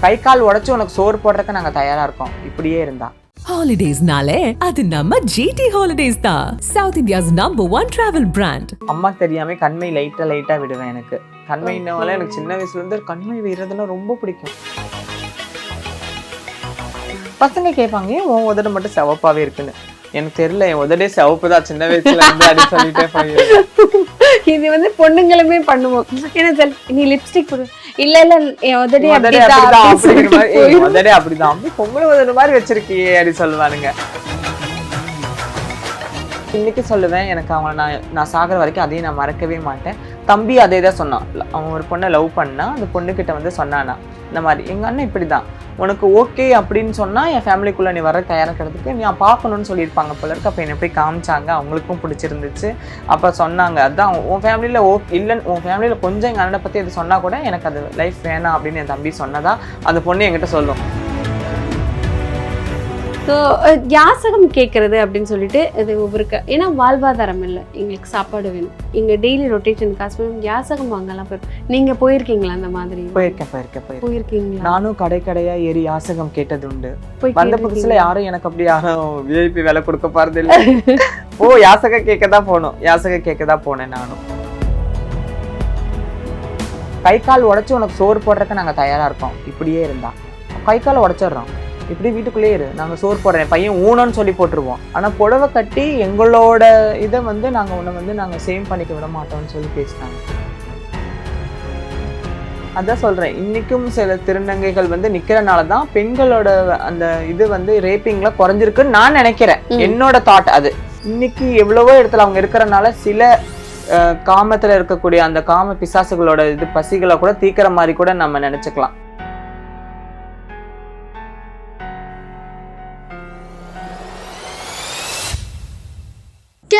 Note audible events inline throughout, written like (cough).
கை கால் உடைச்சு உனக்கு சோறு போடுறதுக்கு நாங்க தயாரா இருக்கோம். இப்படியே இருந்தா. ஹாலிடேஸ்னாலே அது நம்ம ஜிடி ஹாலிடேஸ் தான். South India's number one travel brand அம்மாக்கு தெரியாம கண்மை லைட்டா லைட்டா விடுவேன் எனக்கு. கண்மைனால எனக்கு சின்ன வயசுல இருந்து கண்மை வீரதுன்னா ரொம்ப பிடிக்கும். பசங்க கேட்பாங்க ஏன் உன் உதடு மட்டும் சிவப்பாவே இருக்குன்னு? எனக்கு தெரியல என் உதடே சிவப்பு தான் சின்ன வயசுல இருந்து அப்படி சொல்லிட்டே. (laughs) இது வந்து பொண்ணுங்களுமே பண்ணுவோம். ஏன்னா சில- நீ லிப்ஸ்டிக் போடு. இல்ல இல்ல என் உதடி அப்படிதான் அப்படின்னு. உதடே அப்படிதான். அப்படி பொங்கல் உதடு மாதிரி வச்சிருக்கியே அப்படி சொல்லுவானுங்க. இன்னைக்கு சொல்லுவேன் எனக்கு அவனை நான் நான் சாகிற வரைக்கும் அதையும் நான் மறக்கவே மாட்டேன். தம்பி அதே தான் சொன்னான். அவன் ஒரு பொண்ணை லவ் பண்ணா அந்த பொண்ணுகிட்ட வந்து சொன்னானா இந்த மாதிரி. எங்கள் அண்ணன் இப்படி தான் உனக்கு ஓகே அப்படின்னு சொன்னால் என் ஃபேமிலிக்குள்ளே நீ வர தயாரிக்கிறதுக்கு நீ பார்க்கணும்னு சொல்லியிருப்பாங்க போல இருக்கு. அப்போ என்னை போய் காமிச்சாங்க. அவங்களுக்கும் பிடிச்சிருந்துச்சு. அப்போ சொன்னாங்க அதான் உன் ஃபேமிலியில் ஓ இல்லைன்னு உன் ஃபேமிலியில் கொஞ்சம் எங்கள் அண்ணனை பற்றி இது சொன்னால் கூட எனக்கு அது லைஃப் வேணாம் அப்படின்னு என் தம்பி சொன்னதா அந்த பொண்ணு என்கிட்ட சொல்லும். ஸோ யாசகம் கேட்கறது அப்படின்னு சொல்லிட்டு இது ஒவ்வொருக்கு ஏன்னா வாழ்வாதாரம் இல்லை. எங்களுக்கு சாப்பாடு வேணும். எங்க டெய்லி ரொட்டேஷன் காசு யாசகம் வாங்கலாம் போய் நீங்க போயிருக்கீங்களா அந்த மாதிரி? போயிருக்கேன் போயிருக்கேன் போயிருக்கேன். போயிருக்கீங்களா? நானும் கடை கடையா ஏறி யாசகம் கேட்டது உண்டு. போய் வந்த புதுசுல? யாரும் எனக்கு அப்படி யாரும் விஐபி வேலை கொடுக்க போறது இல்ல. (laughs) ஓ யாசக கேட்க தான் போனோம் யாசக கேட்க தான் போனேன் நானும். கை கால் உடைச்சு உனக்கு சோறு போடுறதுக்கு நாங்க தயாரா இருக்கோம். இப்படியே இருந்தா. கை காலை உடைச்சிடுறோம். இப்படி வீட்டுக்குள்ளேயே இரு. நாங்க சோறு போடுறேன். பையன் ஊனன்னு சொல்லி போட்டுருவோம் ஆனா புடவை கட்டி எங்களோட இதை வந்து நாங்க உன்னை வந்து நாங்க சேம் பண்ணிக்க விட மாட்டோம்னு சொல்லி பேசினாங்க அதான் சொல்றேன். இன்னைக்கும் சில திருநங்கைகள் வந்து நிக்கிறனால தான் பெண்களோட அந்த இது வந்து ரேப்பிங்ல குறைஞ்சிருக்குன்னு நான் நினைக்கிறேன். என்னோட தாட் அது. இன்னைக்கு எவ்வளவோ இடத்துல அவங்க இருக்கிறனால சில காமத்துல இருக்கக்கூடிய அந்த காம பிசாசுகளோட இது பசிகளை கூட தீக்கிற மாதிரி கூட நம்ம நினைச்சுக்கலாம்.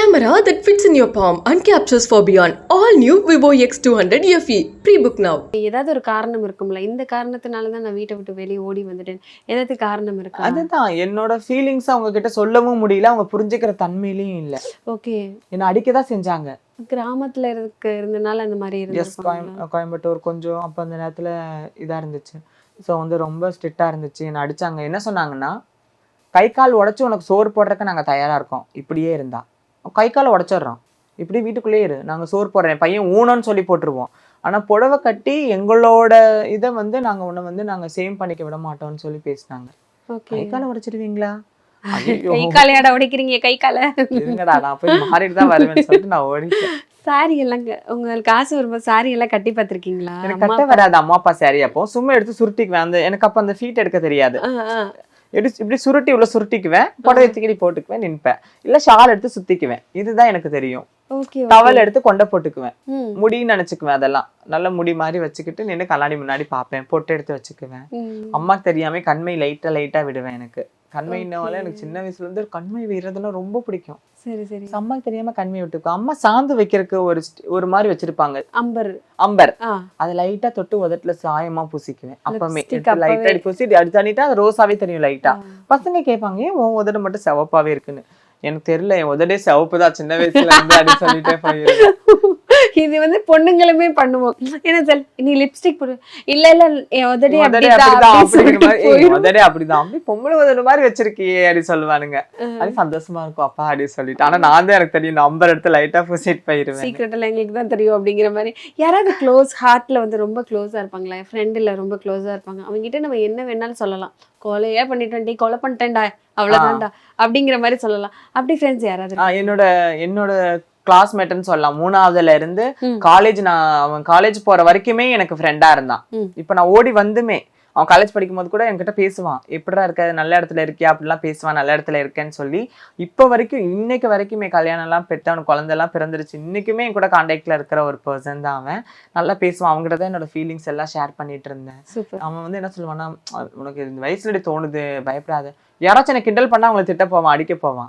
Camera that fits in your palm and captures for beyond. All new Vivo X200 FE. Pre-book now. ஏதாவது ஒரு காரணம் இருக்கும்ல. இந்த காரணத்தினால தான் நான் வீட்டை விட்டு வெளியே ஓடி வந்துட்டேன். ஏதாவது காரணம் இருக்கா? அதுதான். என்னோட ஃபீலிங்ஸ் அவங்க கிட்ட சொல்லவும் முடியல. அவங்க புரிஞ்சுக்கிற தன்மையிலையும் இல்ல. ஓகே. என்ன அடிக்கதான் செஞ்சாங்க. கிராமத்துல இருக்க இருந்தனால அந்த மாதிரி இருந்திருப்பாங்களா? கோயம்புத்தூர் கொஞ்சம் அப்போ அந்த நேரத்தில் இதாக இருந்துச்சு. ஸோ வந்து ரொம்ப ஸ்ட்ரிக்டாக இருந்துச்சு. என்னை அடிச்சாங்க. என்ன சொன்னாங்கன்னா கை கால் உடைச்சு உனக்கு சோறு போடுறதுக்கு நாங்கள் தயாராக இருக்கோம். இப்படியே இருந்தா. கை காலை உடைச்சிடுறோம் இப்படி வீட்டுக்குள்ளேயே இரு. நாங்கள் சோறு போடுறேன். பையன் ஊனன்னு சொல்லி போட்டுருவோம். ஆனால் புடவை கட்டி எங்களோட இதை வந்து நாங்கள் உன்னை வந்து நாங்கள் சேம் பண்ணிக்க விட மாட்டோம்னு சொல்லி பேசினாங்க. கை காலை உடைச்சிடுவீங்களா? கை காலையாட உடைக்கிறீங்க கை காலை. இருங்கடா நான் போய் மாறிட்டு தான் சொல்லிட்டு நான் ஓடிட்டேன். சாரி எல்லாம் க- உங்களுக்கு ஆசை வரும்போது சாரி எல்லாம் கட்டி பார்த்திருக்கீங்களா? எனக்கு கட்ட வராது. அம்மா அப்பா சாரி அப்போ சும்மா எடுத்து சுருட்டிக்குவேன். அந்த எனக்கு அப்ப அந்த ஃபீட் எடுக்க தெரியாது. எடுத்து இப்படி சுருட்டி உள்ள சுருட்டிக்குவேன் புடவை தூக்கி போட்டுக்குவேன் நின்பேன். இல்ல ஷால் எடுத்து சுத்திக்குவேன். இதுதான் எனக்கு தெரியும். டவல் எடுத்து கொண்டை போட்டுக்குவேன். முடின்னு நினைச்சுக்குவேன் அதெல்லாம். நல்ல முடி மாதிரி வச்சுக்கிட்டு நின்று கண்ணாடி முன்னாடி பார்ப்பேன் பொட்டு எடுத்து வச்சுக்குவேன். ம். அம்மாக்கு தெரியாம கண்மை லைட்டா லைட்டா விடுவேன் எனக்கு. கண்மைனால எனக்கு சின்ன வயசுல இருந்து கண்மை வீரதுன்னா ரொம்ப பிடிக்கும். சரி சரி. அம்மாக்கு தெரியாம கண்மை விட்டுக்கும். அம்மா சாந்து வைக்கிறதுக்கு ஒரு ஒரு மாதிரி வச்சிருப்பாங்க. அம்பர். அம்பர். அதை லைட்டா தொட்டு உதட்டுல சாயமா பூசிக்குவேன். அப்பமே. லைட்டா பூசி அடி தண்ணிட்டா அது ரோஸாவே தெரியும் லைட்டா பசங்க கேட்பாங்க ஏன் உன் உதடு மட்டும் சிவப்பாவே இருக்குன்னு. எனக்கு தெரியல என் உதடே சிவப்பு தான் சின்ன வயசுல இருந்து அப்படி சொல்லிட்டே (laughs) இது வந்து பொண்ணுங்களுமே பண்ணுவோம். ஏன்னா சில- நீ லிப்ஸ்டிக் போடு. இல்ல இல்ல என் உதடி அப்படிதான் அப்படிதான் அப்படின்னு அப்படி பொம்பளை உதடு மாதிரி வச்சிருக்கியே அப்படி சொல்லுவானுங்க. அது சந்தோஷமா இருக்கும் அப்பா அப்படி சொல்லிட்டு. ஆனா நான் தான் எனக்கு தெரியும் நம்பர் எடுத்து லைட்டா பூசிட்டு போயிருவேன் சீக்ரெட் எல்லாம் எங்களுக்கு தான் தெரியும் அப்படிங்கிற மாதிரி. யாராவது க்ளோஸ் ஹார்ட்ல வந்து ரொம்ப க்ளோஸா இருப்பாங்களா? என் ஃப்ரெண்டில் ரொம்ப க்ளோஸா இருப்பாங்க. அவங்க கிட்ட நம்ம என்ன வேணாலும் சொல்லலாம். கொலையே பண்ணிட்டேன்டி கொலை பண்ணிட்டேன்டா அவ்வளவுதான்டா அப்படிங்கிற மாதிரி சொல்லலாம். அப்படி ஃப்ரெண்ட்ஸ் யாராவது என்னோட என்னோட கிளாஸ்மேட்னு சொல்லலாம். மூணாவதுல இருந்து. காலேஜ் நான் அவன் காலேஜ் போற வரைக்குமே எனக்கு ஃப்ரெண்டா இருந்தான். இப்ப நான் ஓடி வந்துமே அவன் காலேஜ் படிக்கும் போது கூட என்கிட்ட பேசுவான். எப்படிடா இருக்க? நல்ல இடத்துல இருக்கியா? அப்படிலாம் பேசுவான். நல்ல இடத்துல இருக்கேன்னு சொல்லி. இப்போ வரைக்கும் இன்னைக்கு வரைக்குமே கல்யாணம் எல்லாம் பெற்று அவனுக்கு குழந்தை எல்லாம் பிறந்துருச்சு. இன்னைக்குமே என் கூட கான்டாக்ட்ல இருக்கிற ஒரு பர்சன் தான் அவன். நல்லா பேசுவான். அவங்ககிட்ட தான் என்னோட ஃபீலிங்ஸ் எல்லாம் ஷேர் பண்ணிட்டு இருந்தேன். அவன் வந்து என்ன சொல்லுவான்னா "அஹ் உனக்கு இந்த வயசுல தோணுது. பயப்படாத. யாராச்சும் எனக்கு கிண்டல் பண்ணா அவங்களை திட்ட போவான் அடிக்க போவான்.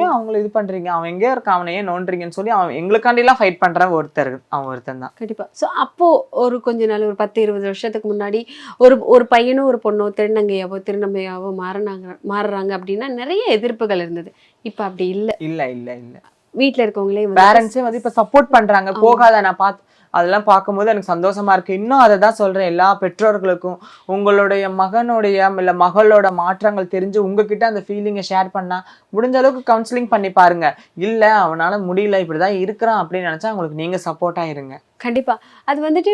ஏன் அவங்கள இது பண்றீங்க? அவன் எங்கேயோ இருக்கான்? அவனை ஏன் நோண்டுறீங்கன்னு சொல்லி அவன் எங்களுக்காண்டிலாம் ஃபைட் பண்ற ஒருத்தர் அவன் ஒருத்தன் தான். கண்டிப்பா. சோ அப்போ ஒரு கொஞ்ச நாள் ஒரு பத்து இருபது வருஷத்துக்கு முன்னாடி ஒரு ஒரு பையனும் ஒரு பொண்ணோ திருநங்கையாவோ திருநங்கையாவோ மாறினாங்க மாறுறாங்க அப்படின்னா நிறைய எதிர்ப்புகள் இருந்தது. இப்ப அப்படி இல்ல. இல்ல இல்ல இல்ல. வீட்ல இருக்கவங்களே பேரண்ட்ஸே வந்து இப்ப சப்போர்ட் பண்றாங்க. போகாத நான் பாத்து அதெல்லாம் பார்க்கும்போது எனக்கு சந்தோஷமா இருக்கு. இன்னும் அதை தான் சொல்றேன். எல்லா பெற்றோர்களுக்கும் உங்களுடைய மகனுடைய இல்லை மகளோட மாற்றங்கள் தெரிஞ்சு உங்ககிட்ட அந்த ஃபீலிங்கை ஷேர் பண்ணா முடிஞ்ச அளவுக்கு கவுன்சிலிங் பண்ணி பாருங்க. இல்லை அவனால முடியல இப்படிதான் இருக்கிறான் அப்படின்னு நினைச்சா உங்களுக்கு நீங்க சப்போர்ட்டா இருங்க. கண்டிப்பா. அது வந்துட்டு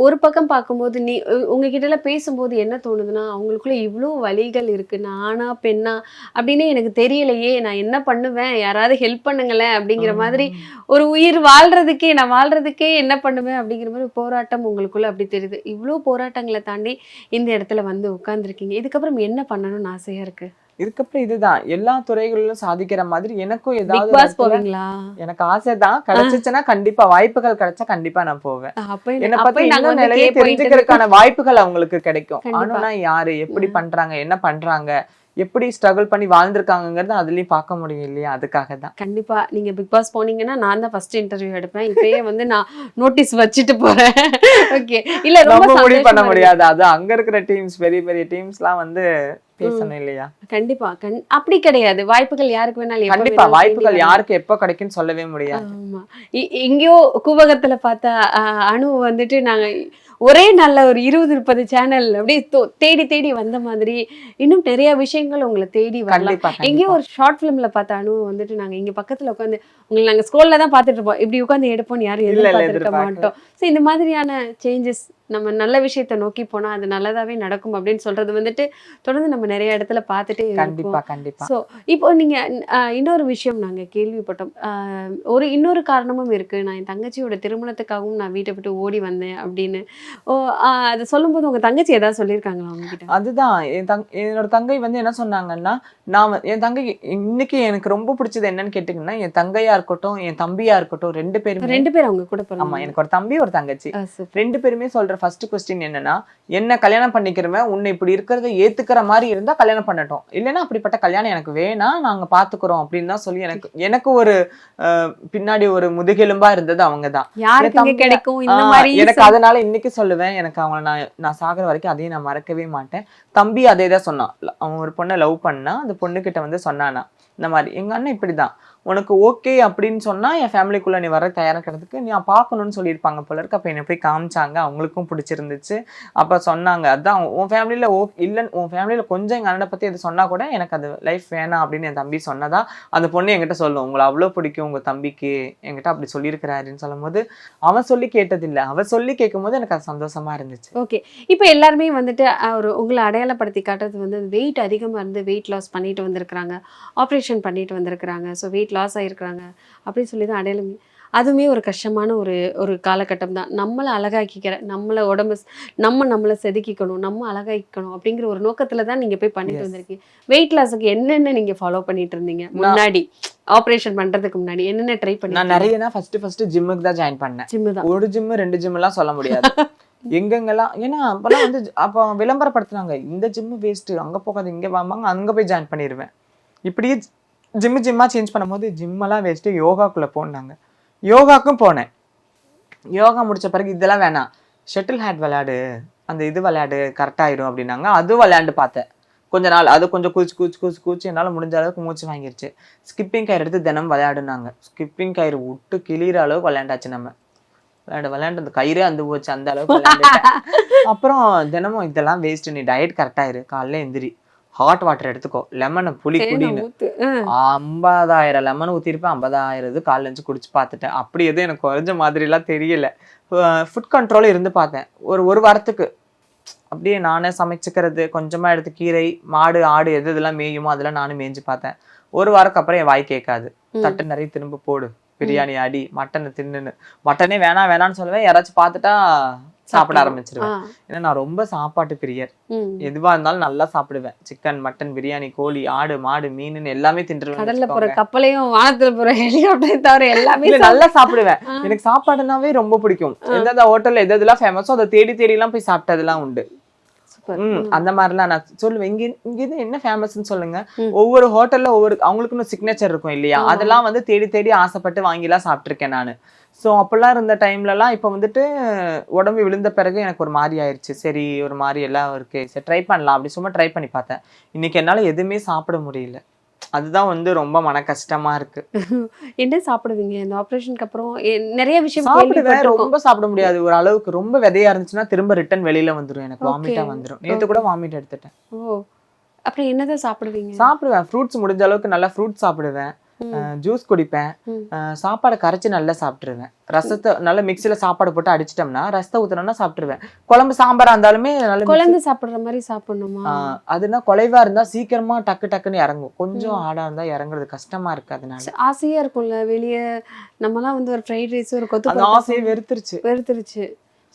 ஒரு பக்கம் பார்க்கும்போது நீ அஹ், உங்ககிட்ட எல்லாம் பேசும்போது என்ன தோணுதுன்னா அவங்களுக்குள்ள இவ்வளோ வழிகள் இருக்கு. நானா பெண்ணா அப்படின்னு எனக்கு தெரியலையே. நான் என்ன பண்ணுவேன்? யாராவது ஹெல்ப் பண்ணுங்களேன் அப்படிங்கிற மாதிரி ஒரு உயிர் வாழ்றதுக்கே நான் வாழ்றதுக்கே என்ன பண்ணுவேன் அப்படிங்கிற மாதிரி போராட்டம் உங்களுக்குள்ள அப்படி தெரியுது. இவ்வளோ போராட்டங்களை தாண்டி இந்த இடத்துல வந்து உட்கார்ந்துருக்கீங்க. இதுக்கப்புறம் என்ன பண்ணணும்னு ஆசையா இருக்கு? இதுக்கப்புறம் இதுதான். எல்லா துறைகளிலும் சாதிக்கிற மாதிரி எனக்கும் ஏதாவது எனக்கு ஆசை தான் கிடைச்சிச்சுன்னா கண்டிப்பா வாய்ப்புகள் கிடைச்சா கண்டிப்பா நான் போவேன். என்னை பத்தி இன்னும் நிறைய தெரிஞ்சுக்கிறதுக்கான வாய்ப்புகள் அவங்களுக்கு கிடைக்கும். ஆனா யாரு? எப்படி. பண்றாங்க? என்ன பண்றாங்க? எப்படி ஸ்ட்ரகிள் பண்ணி வாழ்ந்திருக்காங்கிறது அதுலயும் பார்க்க முடியும் இல்லையா? அதுக்காக தான் கண்டிப்பா. நீங்க பிக் பாஸ் போனீங்கன்னா நான் தான் ஃபர்ஸ்ட் இன்டர்வியூ எடுப்பேன். இப்பயே வந்து நான் நோட்டீஸ் வச்சுட்டு போறேன். ஓகே இல்ல ரொம்ப முடிவு பண்ண. முடியாது. அது அங்க இருக்கிற டீம்ஸ் பெரிய பெரிய டீம்ஸ்லாம் வந்து பேசணும் இல்லையா? கண்டிப்பா. கண் அப்படி கிடையாது. வாய்ப்புகள் யாருக்கு வேணாலும் கண்டிப்பா. வாய்ப்புகள். யாருக்கு எப்ப கிடைக்கும்னு சொல்லவே முடியாது. எங்கேயோ கூவகத்துல பார்த்த அணு வந்துட்டு நாங்க ஒரே நல்ல ஒரு இருபது முப்பது சேனல் அப்படியே தேடி தேடி வந்த மாதிரி இன்னும் நிறைய விஷயங்கள் உங்களை தேடி வரலாம் எங்கேயோ. ஒரு ஷார்ட் ஃபிலிம்ல பார்த்த அணு வந்துட்டு நாங்க இங்க பக்கத்துல உட்காந்து உங்களை நாங்க ஸ்கூல்ல தான் பார்த்துட்டு இருப்போம். இப்படி உட்காந்து எடுப்போம்னு யாரும் இல்ல, எதிர்பார்த்திருக்க. மாட்டோம். ஸோ இந்த மாதிரியான சேஞ்சஸ் நம்ம நல்ல விஷயத்தை நோக்கி போனா அது நல்லதாவே நடக்கும் அப்படின்னு சொல்றது வந்துட்டு தொடர்ந்து நம்ம நிறைய இடத்துல பார்த்துட்டே கண்டிப்பா இருக்கோம் கண்டிப்பா. ஸோ இப்போ நீங்க அஹ், இன்னொரு விஷயம் நாங்க கேள்விப்பட்டோம். ஒரு இன்னொரு காரணமும் இருக்கு. நான் என் தங்கச்சியோட திருமணத்துக்காகவும் நான் வீட்டை விட்டு ஓடி வந்தேன் அப்படின்னு. ஓ அதை சொல்லும்போது உங்க தங்கச்சி ஏதாவது சொல்லியிருக்காங்களா உங்ககிட்ட? அதுதான். என் தங் என்னோட தங்கை வந்து என்ன சொன்னாங்கன்னா நான் என் தங்கை இன்னைக்கு எனக்கு ரொம்ப பிடிச்சது என்னன்னு கேட்டீங்கன்னா என் தங்கையா இருக்கட்டும் என் தம்பியா இருக்கட்டும் ரெண்டு பேருமே ரெண்டு பேரும் அவங்க கூட ஆமா எனக்கு ஒரு தம்பி ஒரு தங்கச்சி. ரெண்டு பேருமே சொல்ற ஃபர்ஸ்ட் கொஸ்டின் என்னன்னா என்ன கல்யாணம் பண்ணிக்கிறவன் உன்னை இப்படி இருக்கிறத ஏத்துக்கிற மாதிரி இருந்தா கல்யாணம் பண்ணட்டும். இல்லைன்னா அப்படிப்பட்ட கல்யாணம் எனக்கு வேணாம் நாங்க பாத்துக்கிறோம் அப்படின்னு தான் சொல்லி எனக்கு எனக்கு ஒரு பின்னாடி ஒரு முதுகெலும்பா இருந்தது ஆஹ் மாதிரி எனக்கு அதனால இன்னைக்கு சொல்லுவேன். எனக்கு அவங்கள நான் நான் சாகுற வரைக்கும் அதையும் நான் மறக்கவே மாட்டேன். தம்பி அதே தான் சொன்னான். அவன் ஒரு பொண்ணை லவ் பண்ணா அந்த பொண்ணுகிட்ட வந்து சொன்னானா இந்த மாதிரி எங்க அண்ணன் இப்படிதான். உனக்கு ஓகே அப்படின்னு சொன்னால் என் ஃபேமிலிக்குள்ளே நீ வர தயாரிக்கிறதுக்கு நீ பார்க்கணும்னு சொல்லியிருப்பாங்க போல இருக்கு. அப்போ என்னை போய் காமிச்சாங்க. அவங்களுக்கும் பிடிச்சிருந்துச்சு. அப்போ சொன்னாங்க. அதான் உன் ஃபேமிலியில் ஓ இல்லைன்னு உன் ஃபேமிலியில் கொஞ்சம் எங்கள் அண்ணனை பற்றி இது சொன்னால் கூட எனக்கு அது லைஃப் வேணாம் அப்படின்னு என் தம்பி சொன்னதா அந்த பொண்ணு என்கிட்ட சொல்லும். உங்களை அவ்வளோ பிடிக்கும் உங்கள் தம்பிக்கு. என்கிட்ட அப்படி சொல்லியிருக்கிறாருன்னு சொல்லும்போது அவன் சொல்லி கேட்டதில்லை. அவன் சொல்லி கேட்கும்போது எனக்கு அது சந்தோஷமாக இருந்துச்சு. ஓகே இப்போ எல்லாருமே வந்துட்டு ஒரு உங்களை அடையாளப்படுத்தி காட்டுறது வந்து வெயிட் அதிகமாக இருந்து வெயிட் லாஸ் பண்ணிட்டு வந்திருக்கிறாங்க. ஆப்ரேஷன் பண்ணிட்டு வந்திருக்கிறாங்க. ஸோ வெயிட் லாஸ் ஆகிருக்கிறாங்க அப்படின்னு சொல்லி தான் அடையாளம். அதுவுமே ஒரு கஷ்டமான ஒரு ஒரு காலகட்டம் தான் நம்மளை அழகாக்கிக்கிற நம்மளை உடம்பு நம்ம நம்மளை செதுக்கிக்கணும் நம்ம அழகாக்கிக்கணும் அப்படிங்கிற ஒரு நோக்கத்துல தான் நீங்க போய் பண்ணிட்டு. வந்திருக்கீங்க. வெயிட் லாஸுக்கு என்னென்ன நீங்க ஃபாலோ பண்ணிட்டு இருந்தீங்க? முன்னாடி ஆப்ரேஷன் பண்றதுக்கு முன்னாடி என்னென்ன ட்ரை பண்ணி நான் நிறைய ஃபர்ஸ்ட் ஃபர்ஸ்ட் ஜிம்முக்கு தான் ஜாயின் பண்ணேன். ஜிம்மு தான். ஒரு ஜிம் ரெண்டு ஜிம் எல்லாம் சொல்ல முடியாது. (laughs) எங்கெங்கெல்லாம் ஏன்னா அப்பெல்லாம் வந்து அப்போ விளம்பரப்படுத்துனாங்க. இந்த ஜிம் வேஸ்ட் அங்க போகாது இங்க வாம்பாங்க அங்க போய் ஜாயின் பண்ணிடுவேன் இப்படியே ஜிம்மு ஜிம்மா சேஞ்ச் பண்ணும்போது ஜிம்மெல்லாம் வேஸ்ட் யோகாக்குள்ள போனாங்க. யோகாக்கும் போனேன். யோகா முடிச்ச பிறகு இதெல்லாம் வேணாம். ஷட்டில் ஹேட் விளையாடு அந்த இது விளையாடு கரெக்டாயிடும் அப்படின்னாங்க. அது விளையாண்டு பார்த்தேன். கொஞ்ச நாள் அது கொஞ்சம் கூச்சு கூச்சு கூச்சு கூச்சு என்னால் முடிஞ்ச அளவுக்கு மூச்சு வாங்கிருச்சு. ஸ்கிப்பிங் கயிறு எடுத்து தினம் விளையாடுனாங்க. ஸ்கிப்பிங் கயிறு விட்டு கிளியிற அளவுக்கு விளையாண்டாச்சு நம்ம. விளையாண்டு விளையாண்டு அந்த கயிறே அந்த போச்சு அந்த அளவுக்கு. (laughs) அப்புறம் தினமும் இதெல்லாம் வேஸ்ட் நீ டயட் கரெக்டாயிரு காலைல எந்திரி. ஹாட் வாட்டர் எடுத்துக்கோ. லெமனை புளி குடின்னு. ஐம்பதாயிரம் லெமன் ஊற்றிருப்பேன் ஐம்பதாயிரம் இது காலைல இருந்து குடிச்சு பார்த்துட்டேன். அப்படி எதுவும் எனக்கு குறைஞ்ச மாதிரிலாம் தெரியல. ஃபுட் கண்ட்ரோல் இருந்து பார்த்தேன். ஒரு ஒரு வாரத்துக்கு. அப்படியே நானே சமைச்சுக்கிறது கொஞ்சமா எடுத்து கீரை மாடு ஆடு எது இதெல்லாம் மேயுமோ அதெல்லாம் நானும் மேய்ஞ்சு பார்த்தேன். ஒரு வாரத்துக்கு அப்புறம் என் வாய் கேட்காது. தட்டு நிறைய திரும்ப போடு. பிரியாணி அடி மட்டனை தின்னுன்னு. மட்டனே வேணாம் வேணாம்னு சொல்லுவேன். யாராச்சும் பார்த்துட்டா சாப்பிட. ஆரம்பிச்சிருவேன். ஏன்னா நான் ரொம்ப சாப்பாட்டு பிரியர். எதுவா இருந்தாலும் நல்லா சாப்பிடுவேன் சிக்கன் மட்டன் பிரியாணி கோழி ஆடு மாடு மீன் எல்லாமே தின்றுவேன் கடல்ல போற வச்சுக்கோங்க. கப்பலையும் வானத்துல போற ஹெலிகாப்டரையும் தவிர எல்லாமே நல்லா சாப்பிடுவேன். எனக்கு சாப்பாடுனாவே ரொம்ப பிடிக்கும் எந்தெந்த ஹோட்டல்ல எது எதெல்லாம் ஃபேமஸோ அதை தேடி தேடி எல்லாம் போய் சாப்பிட்டதெல்லாம் உண்டு அந்த மாதிரிலாம் நான் சொல்லுவேன். இங்க இங்க இது என்ன ஃபேமஸ்னு சொல்லுங்க. ஒவ்வொரு ஹோட்டல்ல ஒவ்வொரு அவங்களுக்குன்னு சிக்னேச்சர் இருக்கும் இல்லையா. அதெல்லாம் வந்து தேடி தேடி ஆசைப்பட்டு வாங்கிலாம் சாப்பிட்டிருக்கேன் நான். ஸோ அப்பெல்லாம் இருந்த டைம்லலாம் இப்போ வந்துட்டு உடம்பு விழுந்த பிறகு எனக்கு ஒரு மாதிரி ஆயிடுச்சு சரி ஒரு மாதிரி எல்லாம் இருக்கு. சரி ட்ரை பண்ணலாம். அப்படி சும்மா ட்ரை பண்ணி பார்த்தேன். இன்னைக்கு என்னால எதுவுமே சாப்பிட முடியல. அதுதான் வந்து ரொம்ப மன கஷ்டமா இருக்கு. என்ன சாப்பிடுவீங்க? இந்த ஆபரேஷனுக்கு அப்புறம் நிறைய விஷயம் சாப்பிடுவேன். ரொம்ப சாப்பிட முடியாது. ஒரு அளவுக்கு ரொம்ப விதையா இருந்துச்சுன்னா திரும்ப ரிட்டர்ன் வெளியில வந்துரும். எனக்கு. வாமிட்டா வந்துரும். நேத்து கூட வாமிட் எடுத்துட்டேன். ஓ. அப்புறம் என்னதான் சாப்பிடுவீங்க? சாப்பிடுவேன். ஃப்ரூட்ஸ் முடிஞ்ச அளவுக்கு நல்லா ஃப்ரூட்ஸ் சாப்பிடுவேன். ஜூஸ் குடிப்பேன். சாப்பாடை கரைச்சி நல்லா சாப்பிட்டுருவேன். ரசத்தை நல்லா மிக்சியில சாப்பாடு போட்டு அடிச்சிட்டோம்னா ரசத்தை ஊத்துனோம்னா சாப்பிட்டுருவேன். குழம்பு சாம்பாரா இருந்தாலுமே நல்ல குழந்தை சாப்பிடுற மாதிரி சாப்பிடணுமா? அதுனா குலைவா இருந்தா சீக்கிரமா டக்கு டக்குன்னு இறங்கும். கொஞ்சம் ஆடா இருந்தா இறங்குறது கஷ்டமா இருக்கு அதனால. ஆசையா இருக்கும்ல வெளியே நம்மலாம் வந்து ஒரு ஃப்ரைட் ரைஸ் ஒரு கொத்து ஆசையை வெறுத்துருச்சு. வெறுத்துருச்சு.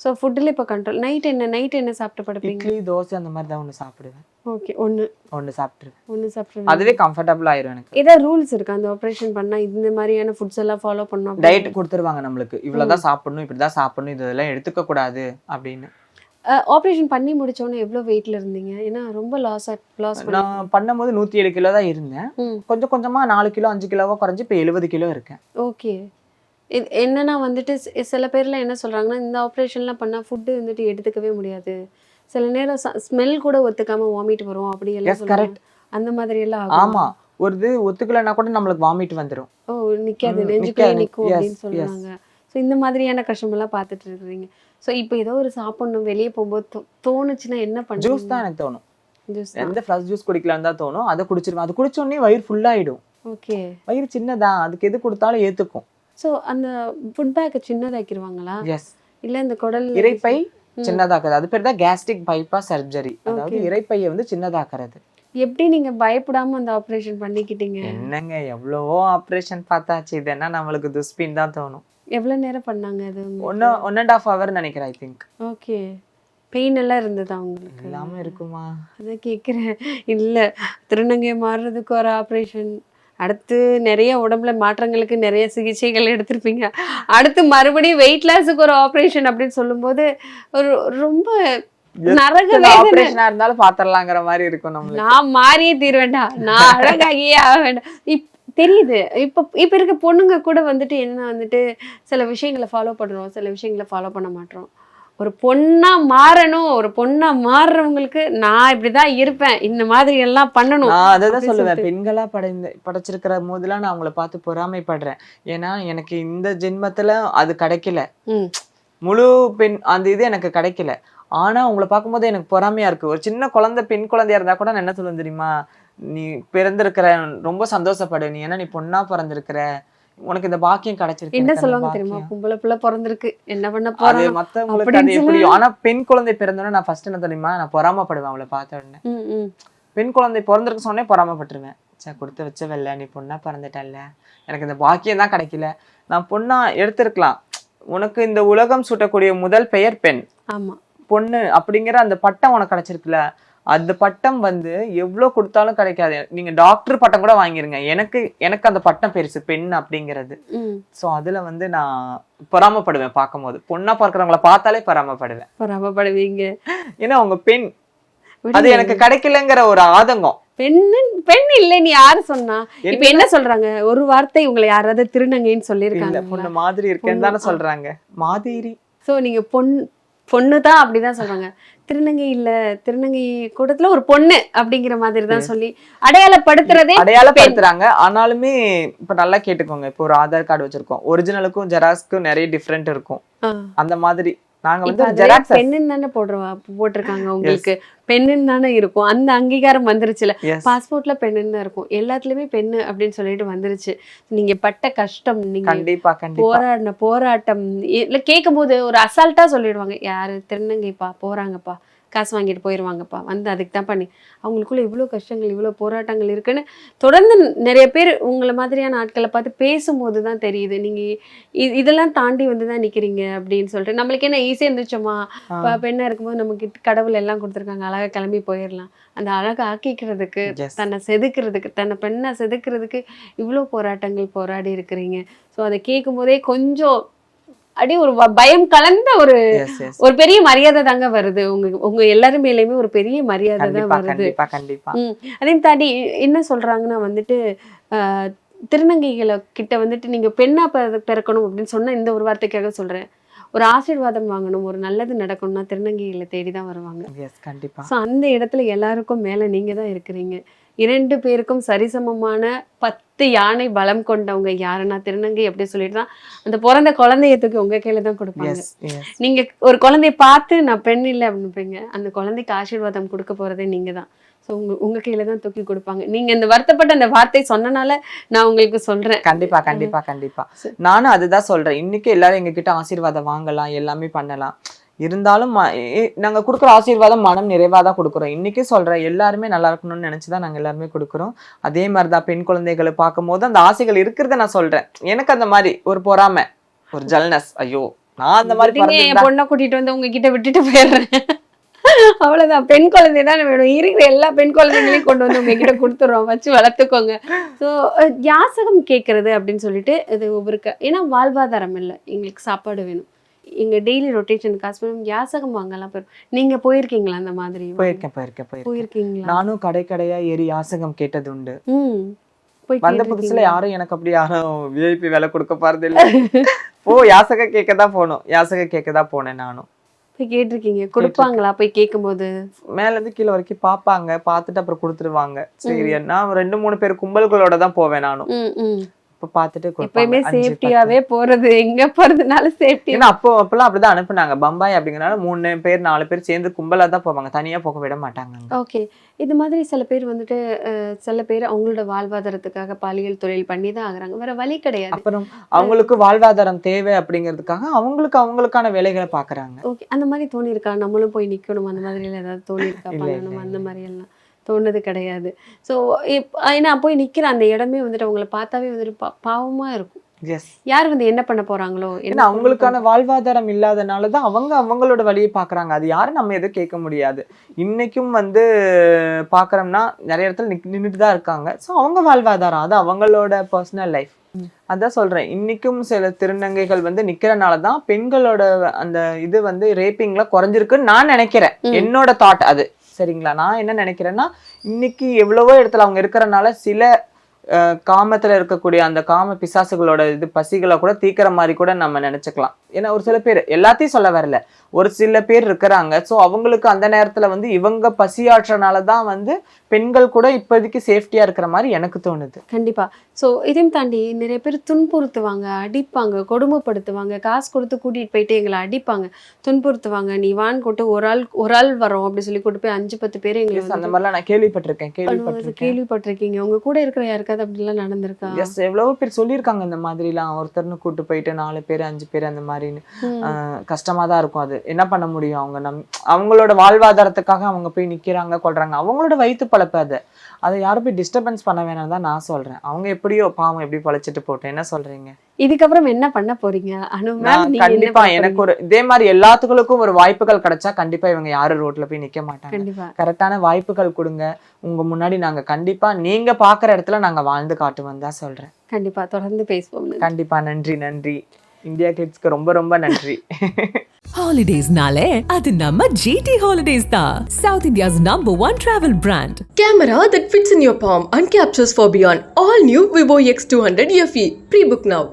ஸோ ஃபுட்டில் இப்போ கண்ட்ரோல் நைட் என்ன நைட் என்ன சாப்பிட்டு படுப்பீங்க? இட்லி தோசை அந்த மாதிரி தான் ஒண்ணு சாப்பிடுவேன். ஓகே ஒன்று ஒண்ணு சாப்பிட்டுருவேன். ஒன்று சாப்பிடுவேன் அதுவே கம்ஃபர்டபுள் ஆயிரும் எனக்கு. ஏதாவது ரூல்ஸ் இருக்கா? அந்த ஆப்ரேஷன் பண்ணா இந்த மாதிரியான ஃபுட்ஸ் எல்லாம் ஃபாலோ பண்ணணும் டயட் கொடுத்துருவாங்க நம்மளுக்கு. இவ்வளவுதான் சாப்பிடணும் இப்படிதான் சாப்பிடணும் இதெல்லாம் எடுத்துக்க கூடாது அப்படின்னு. ஆப்ரேஷன் பண்ணி முடிச்சோன்னே எவ்வளோ வெயிட்ல இருந்தீங்க? ஏன்னா ரொம்ப லாஸ் லாஸ் நான் பண்ணும்போது நூத்தி ஏழு கிலோ தான் இருந்தேன். கொஞ்சம் கொஞ்சமா நாலு கிலோ அஞ்சு கிலோவா குறைஞ்சு இப்ப எழுபது கிலோ இருக்கேன். ஓகே இது என்னன்னா வந்துட்டு சில பேர்லாம் என்ன சொல்றாங்கன்னா இந்த ஆப்ரேஷன்லாம் பண்ணா ஃபுட்டு வந்துட்டு எடுத்துக்கவே முடியாது. சில நேரம் ஸ்மெல் கூட ஒத்துக்காம வாமிட் வரும் அப்படி எல்லாம் correct. அந்த மாதிரி எல்லாம் ஆமா. ஒரு இது ஒத்துக்கலைன்னா கூட நம்மளுக்கு வாமிட் வந்துரும். ஓ நிக்காது. ம், நெஞ்சுக்குள்ளே Yes, அப்படின்னு சொல்றாங்க. ஸோ இந்த மாதிரியான கஷ்டமெல்லாம் பார்த்துட்டு இருக்கிறீங்க. ஸோ இப்போ ஏதோ ஒரு சாப்பிடணும் வெளியே போகும்போது தோணுச்சுன்னா என்ன பண்ணுங்க ஜூஸ் தான் எனக்கு தோணும். ஜூஸ் எந்த ஃப்ரெஷ் ஜூஸ் குடிக்கலான்னு தான் தோணும். அதை குடிச்சிருவேன். அது குடிச்ச உடனே வயிறு ஃபுல்லாயிடும் ஓகே வயிறு சின்னதா. அதுக்கு எது கொடுத்தாலும் ஏத்துக்கும். ஸோ அந்த ஃபுட் பேக் சின்னதாக்கிடுவாங்களா எஸ் இல்ல இந்த குடல் இறைப்பை சின்னதாக்குறது அது பேர் தான் கேஸ்ட்ரிக் பைப்பா சர்ஜரி அதாவது இறைப்பையை வந்து சின்னதாக்குறது. எப்படி நீங்க பயப்படாம அந்த ஆபரேஷன் பண்ணிக்கிட்டீங்க? என்னங்க எவ்வளவோ ஆப்ரேஷன் பார்த்தாச்சு. இது என்ன நம்மளுக்கு துஸ்பின் தான் தோணும். எவ்வளவு நேரம் பண்ணாங்க அது ஒன்னு ஒன் அண்ட் ஆஃப் ஹவர் நினைக்கிறேன் ஐ திங்க் ஓகே பெயின் எல்லாம் இருந்ததா உங்களுக்கு? இல்லாம இருக்குமா? அதான் கேட்குறேன் இல்லை திருநங்கை மாறுறதுக்கு ஒரு ஆப்ரேஷன் அடுத்து நிறைய உடம்புல மாற்றங்களுக்கு நிறைய சிகிச்சைகள் எடுத்திருப்பீங்க. அடுத்து மறுபடியும் வெயிட் லாஸுக்கு ஒரு ஆப்ரேஷன் அப்படின்னு சொல்லும்போது ஒரு ரொம்ப இருந்தாலும் பாத்திரலாங்கிற மாதிரி இருக்கும் நான் மாறியே தீர்வேண்டா நான் அழகாகியே ஆக வேண்டாம் இப் தெரியுது. இப்போ இப்போ இருக்க பொண்ணுங்க கூட வந்துட்டு என்ன வந்துட்டு சில விஷயங்களை ஃபாலோ பண்ணுறோம் சில விஷயங்களை ஃபாலோ பண்ண மாட்டோம். ஒரு பொண்ணா மாறணும் ஒரு பொண்ணா மாறுறவங்களுக்கு நான் இப்படிதான் இருப்பேன். இந்த மாதிரி எல்லாம் பண்ணணும் நான் அதை தான் அப்படி சொல்லுவேன். பெண்களா படைந்த படைச்சிருக்கிற போதெல்லாம் நான் அவங்கள பார்த்து பொறாமைப்படுறேன். ஏன்னா எனக்கு இந்த ஜென்மத்துல அது கிடைக்கல. முழு பெண் அந்த இது எனக்கு கிடைக்கல. ஆனா உங்களை பார்க்கும்போது எனக்கு பொறாமையா இருக்கு. ஒரு சின்ன குழந்தை பெண் குழந்தையா இருந்தா கூட நான் என்ன சொல்லுவேன் தெரியுமா? நீ பிறந்திருக்கிற ரொம்ப சந்தோஷப்படு. நீ ஏன்னா நீ பொண்ணா பிறந்திருக்கிற? உனக்கு இந்த பாக்கியம் கிடைச்சிருக்கு என்ன சொல்லுவாங்க தெரியுமா. பொம்பளை பிள்ளை பிறந்திருக்கு. என்ன பண்ண போறோம் மத்தவங்களுக்கு அது எப்படியோ ஆனா பெண் குழந்தை பிறந்தோடனே நான் ஃபர்ஸ்ட் என்ன தெரியுமா? நான் பொறாமப்படுவேன் அவளை பார்த்த உடனே. பெண் குழந்தை பிறந்திருக்கு சொன்னே பொறாமப்பட்டுருவேன். சே கொடுத்து வச்ச வெள்ள நீ பொண்ணா பிறந்துட்டல்ல. எனக்கு இந்த பாக்கியம் தான் கிடைக்கல. நான் பொண்ணா எடுத்திருக்கலாம். உனக்கு இந்த உலகம் சூட்டக்கூடிய முதல் பெயர் பெண். ஆமா. பொண்ணு அப்படிங்கிற அந்த பட்டம் உனக்கு கிடைச்சிருக்குல்ல. அந்த பட்டம் வந்து எவ்வளவு கொடுத்தாலும் கிடைக்காது. நீங்க டாக்டர் பட்டம் கூட வாங்கிருங்க. எனக்கு எனக்கு அந்த பட்டம் பெருசு பெண் அப்படிங்கிறது. சோ அதுல வந்து நான் பொறாமப்படுவேன் பார்க்கும்போது. பொண்ணா பார்க்கறவங்கள பார்த்தாலே பொறாமப்படுவேன். பொறாமப்படுவீங்க. ஏன்னா அவங்க பெண். அது. எனக்கு கிடைக்கலங்கிற ஒரு ஆதங்கம். பெண்ணு பெண் இல்லைன்னு யாரு சொன்னா? இப்ப என்ன- சொல்றாங்க? ஒரு வார்த்தை உங்களை யாராவது திருநங்கைன்னு இல்ல சொல்லியிருக்காங்க பொண்ணு மாதிரி இருக்கேன்னு தானே சொல்றாங்க. மாதிரி. சோ நீங்க பொன் பொண்ணு தான் அப்படிதான் சொல்றாங்க. திருநங்கை இல்ல திருநங்கை கூட்டத்துல ஒரு பொண்ணு அப்படிங்கிற மாதிரி தான் சொல்லி அடையாளப்படுத்துறதே அடையாளப்படுத்துறாங்க. ஆனாலுமே இப்ப நல்லா கேட்டுக்கோங்க. இப்போ ஒரு ஆதார் கார்டு வச்சிருக்கோம். ஒரிஜினலுக்கும் ஜெராக்ஸ்க்கும் நிறைய டிஃப்ரெண்ட் இருக்கும். அந்த மாதிரி நாங்க வந்து ஜெராக்ஸ் பெண்ணுன்னு தானே போடுறவா போட்டிருக்காங்க உங்களுக்கு. பெண்ணுன்னு தானே இருக்கும். அந்த அங்கீகாரம் வந்துருச்சுல. பாஸ்போர்ட்ல பெண்ணுன்னு தான் இருக்கும். எல்லாத்துலயுமே பெண்ணு அப்படின்னு சொல்லிட்டு வந்துருச்சு. நீங்க பட்ட கஷ்டம் நீங்க கண்டிப்பா கண்டிப்பா. போராடின போராட்டம். இல்ல கேட்கும் போது ஒரு அசால்ட்டா சொல்லிடுவாங்க. யாரு? திருநங்கைப்பா போறாங்கப்பா. காசு வாங்கிட்டு போயிடுவாங்கப்பா வந்து அதுக்கு தான் பண்ணி. அவங்களுக்குள்ள இவ்வளோ கஷ்டங்கள் இவ்வளோ போராட்டங்கள் இருக்குன்னு தொடர்ந்து நிறைய பேர் உங்களை மாதிரியான ஆட்களை பார்த்து பேசும்போது தான் தெரியுது. நீங்க இ- இதெல்லாம் தாண்டி வந்து தான் நிக்கிறீங்க அப்படின்னு சொல்லிட்டு. நம்மளுக்கு என்ன ஈஸியாக இருந்துச்சோமா? இப்போ பெண்ணா இருக்கும்போது நமக்கு கடவுள் எல்லாம் கொடுத்துருக்காங்க. அழகா கிளம்பி போயிடலாம் அந்த அழகை ஆக்கிக்கிறதுக்கு. தன்னை செதுக்கிறதுக்கு தன்னை பெண்ணை செதுக்கிறதுக்கு இவ்வளோ போராட்டங்கள் போராடி இருக்கிறீங்க. ஸோ அதை கேட்கும் போதே கொஞ்சம் அப்படியே ஒரு பயம் கலந்த ஒரு ஒரு பெரிய மரியாதை தாங்க வருது. உங்க உங்க எல்லாரும் மேலேயுமே ஒரு பெரிய மரியாதை தான் வருது. கண்டிப்பா அதையும் தாண்டி என்ன சொல்றாங்கன்னா வந்துட்டு திருநங்கைகளை கிட்ட வந்துட்டு நீங்க பெண்ணா பிற- பிறக்கணும் அப்படின்னு சொன்னா இந்த ஒரு வார்த்தைக்காக சொல்றேன். ஒரு ஆசீர்வாதம் வாங்கணும் ஒரு நல்லது நடக்கணும்னா திருநங்கைகளை தேடி தான் வருவாங்க. எஸ் கண்டிப்பா. ஸோ அந்த இடத்துல எல்லாருக்கும் மேல நீங்க தான் இருக்கிறீங்க. இரண்டு பேருக்கும் சரிசமமான பத்து யானை பலம் கொண்டவங்க யாருன்னா திருநங்கை அப்படி சொல்லிட்டு தான் அந்த பிறந்த குழந்தைய தூக்கி உங்க கையில தான் கொடுப்பாங்க. நீங்க ஒரு குழந்தைய பார்த்து நான் பெண் இல்லை அப்படின்னுப்பீங்க. அந்த குழந்தைக்கு ஆசீர்வாதம் கொடுக்க போறதே நீங்க தான் ஸோ உங்க உங்க கையில தான் தூக்கி கொடுப்பாங்க. நீங்க இந்த வருத்தப்பட்ட அந்த வார்த்தை சொன்னனால நான் உங்களுக்கு சொல்றேன். கண்டிப்பா கண்டிப்பா கண்டிப்பா. நானும் அதுதான் சொல்றேன். இன்னைக்கு எல்லாரும் எங்க கிட்ட ஆசீர்வாதம் வாங்கலாம் எல்லாமே பண்ணலாம். இருந்தாலும் ம- ஏ- நாங்க கொடுக்குற ஆசீர்வாதம் மனம் நிறைவா தான் கொடுக்குறோம். இன்னைக்கு சொல்றேன் எல்லாருமே நல்லா இருக்கணும்னு நினைச்சுதான் நாங்க எல்லாருமே கொடுக்குறோம். அதே மாதிரிதான் பெண் குழந்தைகளை பார்க்கும்போது அந்த ஆசைகள் இருக்கிறத நான் சொல்றேன். எனக்கு அந்த மாதிரி ஒரு பொறாமை ஒரு ஜல்னஸ் ஐயோ நான் அந்த மாதிரி என் பொண்ணை கூட்டிட்டு வந்து உங்ககிட்ட விட்டுட்டு போயிடுறேன். அவ்வளவுதான் பெண் குழந்தை தான் வேணும். இருக்கிற எல்லா பெண் குழந்தைங்களையும் கொண்டு வந்து உங்ககிட்ட கொடுத்துறோம் வச்சு வளர்த்துக்கோங்க. ஸோ யாசகம் கேட்கறது அப்படின்னு சொல்லிட்டு இது ஒவ்வொரு ஏன்னா வாழ்வாதாரம் இல்லை. எங்களுக்கு சாப்பாடு வேணும். எங்க டெய்லி ரொட்டேஷன் காசு யாசகம் வாங்கலாம் போயிரும். நீங்க போயிருக்கீங்களா அந்த மாதிரி? போயிருக்கேன் போயிருக்கேன் போயிருக்கேன். போயிருக்கீங்களா? நானும் கடை கடையா ஏறி யாசகம் கேட்டது உண்டு. வந்த புதுசுல யாரும் எனக்கு அப்படி யாரும் விஐபி வேலை கொடுக்க போறது இல்ல. (laughs) ஓ யாசக கேட்க தான் போனோம் யாசக கேட்க தான் போனேன் நானும். போய் கேட்டிருக்கீங்க. கொடுப்பாங்களா? போய் கேட்கும்போது? மேல இருந்து கீழே வரைக்கும் பாப்பாங்க பார்த்துட்டு அப்புறம் கொடுத்துருவாங்க. சரி நான் ரெண்டு மூணு பேர் கும்பல்களோட தான் போவேன் நானும். இப்ப பார்த்துட்டு. எப்பயுமே. சேஃப்டியாவே போறது. எங்க போறதுனால சேஃப்டி அப்போ அப்பெல்லாம் அப்படிதான் அனுப்புனாங்க. பம்பாய் அப்படிங்கறனால மூணு பேர் நாலு பேர் சேர்ந்து கும்பலா தான் போவாங்க. தனியா போக விட மாட்டாங்க. ஓகே. இது மாதிரி சில பேர் வந்துட்டு சில பேர் அவங்களோட வாழ்வாதாரத்துக்காக பாலியல் தொழில் பண்ணி தான் ஆகுறாங்க. வேற வழி கிடையாது. அப்புறம் அவங்களுக்கு வாழ்வாதாரம் தேவை அப்படிங்கிறதுக்காக அவங்களுக்கு அவங்களுக்கான வேலைகளை பாக்குறாங்க. ஓகே. அந்த மாதிரி தோணி இருக்கா நம்மளும் போய் நிக்கணும். அந்த மாதிரி ஏதாவது தோணி இருக்கா பண்ணணும். அந்த. மாதிரி எல்லாம் தோணுது கிடையாது. ஸோ ஏன்னா போய் நிக்கிற அந்த இடமே வந்துட்டு அவங்கள பார்த்தாவே வந்துட்டு பா- பாவமா இருக்கும். யார் வந்து என்ன பண்ண போறாங்களோ ஏன்னா அவங்களுக்கான வாழ்வாதாரம் இல்லாதனாலதான் அவங்க அவங்களோட வழியை பாக்குறாங்க அது யாரும் நம்ம எதுவும் கேட்க முடியாது. இன்னைக்கும் வந்து பாக்குறோம்னா நிறைய இடத்துல நின்றுட்டு தான் இருக்காங்க. ஸோ அவங்க வாழ்வாதாரம் அது அவங்களோட பர்சனல் லைஃப் அதான் சொல்றேன். இன்னைக்கும் சில திருநங்கைகள் வந்து நிக்கிறனால தான் பெண்களோட அந்த இது வந்து ரேப்பிங்ல குறைஞ்சிருக்குன்னு நான் நினைக்கிறேன். என்னோட தாட் அது. சரிங்களா? நான் என்ன நினைக்கிறேன்னா இன்னைக்கு எவ்வளவோ இடத்துல அவங்க இருக்கிறனால சில காமத்துல இருக்கக்கூடிய அந்த காம பிசாசுகளோட இது பசிகளை கூட தீக்கிற மாதிரி கூட நம்ம நினைச்சுக்கலாம். ஏன்னா ஒரு சில பேர் எல்லாத்தையும் சொல்ல வரல. ஒரு சில பேர் இருக்கிறாங்க. ஸோ அவங்களுக்கு அந்த நேரத்துல வந்து இவங்க பசியாற்றனால தான் வந்து பெண்கள் கூட இப்போதைக்கு சேஃப்டியா இருக்கிற மாதிரி எனக்கு தோணுது. கண்டிப்பா. ஸோ இதையும் தாண்டி நிறைய பேர் துன்புறுத்துவாங்க அடிப்பாங்க கொடுமைப்படுத்துவாங்க காசு கொடுத்து கூட்டிட்டு போயிட்டு எங்களை அடிப்பாங்க. துன்புறுத்துவாங்க நீ வான் கூட்டு ஒரு ஆள் ஒரு ஆள் வரோம் அப்படி சொல்லி கூட்டு போய் அஞ்சு பத்து பேர் எங்களை Yes, அந்த மாதிரிலாம் நான் கேள்விப்பட்டிருக்கேன் கேள்விப்பட்டிருக்கேன். கேள்விப்பட்டிருக்கீங்க. உங்க கூட இருக்கிற யாருக்காவது அப்படிலாம் நடந்திருக்கா? எஸ் எவ்வளவோ பேர் சொல்லியிருக்காங்க இந்த மாதிரிலாம். ஒருத்தர்னு கூட்டு போயிட்டு நாலு பேர் அஞ்சு பேர் அந்த மாதிரின்னு. கஷ்டமா தான் இருக்கும் அது. என்ன பண்ண முடியும்? அவங்க நம் அவங்களோட வாழ்வாதாரத்துக்காக அவங்க போய் நிக்கிறாங்க கொள்றாங்க அவங்களோட வயிற்று பழப்பு அது. அதை யாரும் போய் டிஸ்டர்பன்ஸ் பண்ண வேணாம் தான் நான் சொல்றேன். அவங்க எப்படியோ பாவம் எப்படி பழச்சிட்டு போட்டோம் என்ன சொல்றீங்க? இதுக்கப்புறம் என்ன பண்ண போறீங்க அனு மேம் கண்டிப்பா எனக்கு? ஒரு இதே மாதிரி எல்லாத்துகளுக்கும் ஒரு வாய்ப்புகள் கிடைச்சா கண்டிப்பா இவங்க யாரும் ரோட்ல போய் நிக்க மாட்டாங்க கரெக்டான வாய்ப்புகள் கொடுங்க உங்க முன்னாடி நாங்க கண்டிப்பா நீங்க பாக்குற இடத்துல நாங்க வாழ்ந்து காட்டுவோம் தான் சொல்றேன் கண்டிப்பா தொடர்ந்து பேசுவோம் கண்டிப்பா நன்றி நன்றி இந்தியா கிட்ஸ்க்கு ரொம்ப ரொம்ப நன்றி (laughs) Holidays-நாலே அது நம்ம GT Holidays தான் South India's number one travel brand. Camera that fits in your palm and captures for beyond. All new Vivo X200 FE. Pre-book now.